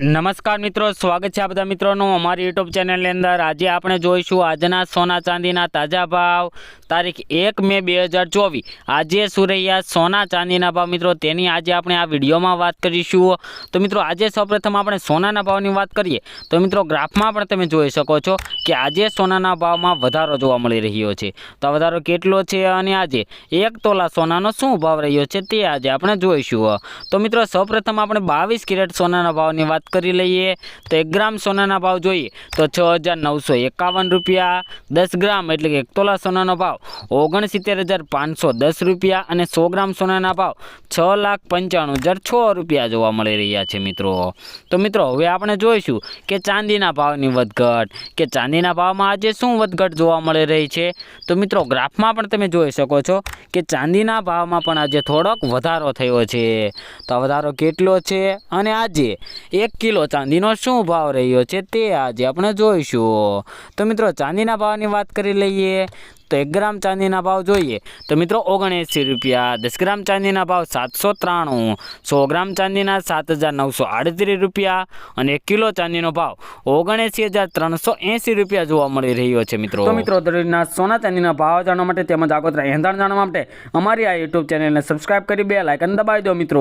નમસ્કાર મિત્રો, સ્વાગત છે આ બધા મિત્રોનું અમારી યુટ્યુબ ચેનલની અંદર. આજે આપણે જોઈશું આજના સોના ચાંદીના તાજા ભાવ, તારીખ એક મે બે હજાર ચોવીસ. આજે સુરૈયા સોના ચાંદીના ભાવ મિત્રો? તેની આજે આપણે આ વિડીયોમાં વાત કરીશું. તો મિત્રો, આજે સૌપ્રથમ આપણે સોનાના ભાવની વાત કરીએ. તો મિત્રો, ગ્રાફમાં પણ તમે જોઈ શકો છો કે આજે સોનાના ભાવમાં વધારો જોવા મળી રહ્યો છે. તો વધારો કેટલો છે અને આજે એક તોલા સોનાનો શું ભાવ રહ્યો છે તે આજે આપણે જોઈશું. તો મિત્રો, સૌપ્રથમ આપણે બાવીસ કેરેટ સોનાના ભાવની વાત કરી લઈએ તો એક ગ્રામ સોનાના ભાવ જોઈએ તો છ હજાર નવસો એકાવન રૂપિયા, દસ ગ્રામ એટલે કે એક તોલા સોનાનો ભાવ, ઓગણસિત્તેર હજાર પાંચસો દસ રૂપિયા અને સો ગ્રામ સોનાના ભાવ છ લાખ પંચાણું હજાર છ રૂપિયા જોવા મળી રહ્યા છે મિત્રો. તો મિત્રો, હવે આપણે જોઈશું કે ચાંદીના ભાવની વધઘટ, કે ચાંદીના ભાવમાં આજે શું વધઘટ જોવા મળી રહી છે? તો મિત્રો, ગ્રાફમાં પણ તમે જોઈ શકો છો કે ચાંદીના ભાવમાં પણ આજે થોડોક વધારો થયો છે. તો વધારો કેટલો છે? અને આજે એક કિલો ચાંદીનો શું ભાવ રહ્યો છે તે આજે આપણે જોઈશું. તો મિત્રો, ચાંદીના ભાવની વાત કરી લઈએ તો એક ગ્રામ ચાંદીના ભાવ જોઈએ. તો મિત્રો, ઓગણએંસી રૂપિયા, દસ ગ્રામ ચાંદીના ભાવ સાતસો ત્રાણું, સો ગ્રામ ચાંદીના સાત હજાર નવસો આડત્રીસ રૂપિયા અને એક કિલો ચાંદીનો ભાવ ઓગણએંસી હજાર ત્રણસો એંસી રૂપિયા જોવા મળી રહ્યો છે મિત્રો. તો મિત્રો, દરરોજના સોના ચાંદીના ભાવ જાણવા માટે તેમજ આગોતરા એંધાણ જાણવા માટે અમારી આ યુટ્યુબ ચેનલને સબસ્ક્રાઈબ કરી બે લાઇકન દબાવી દો મિત્રો.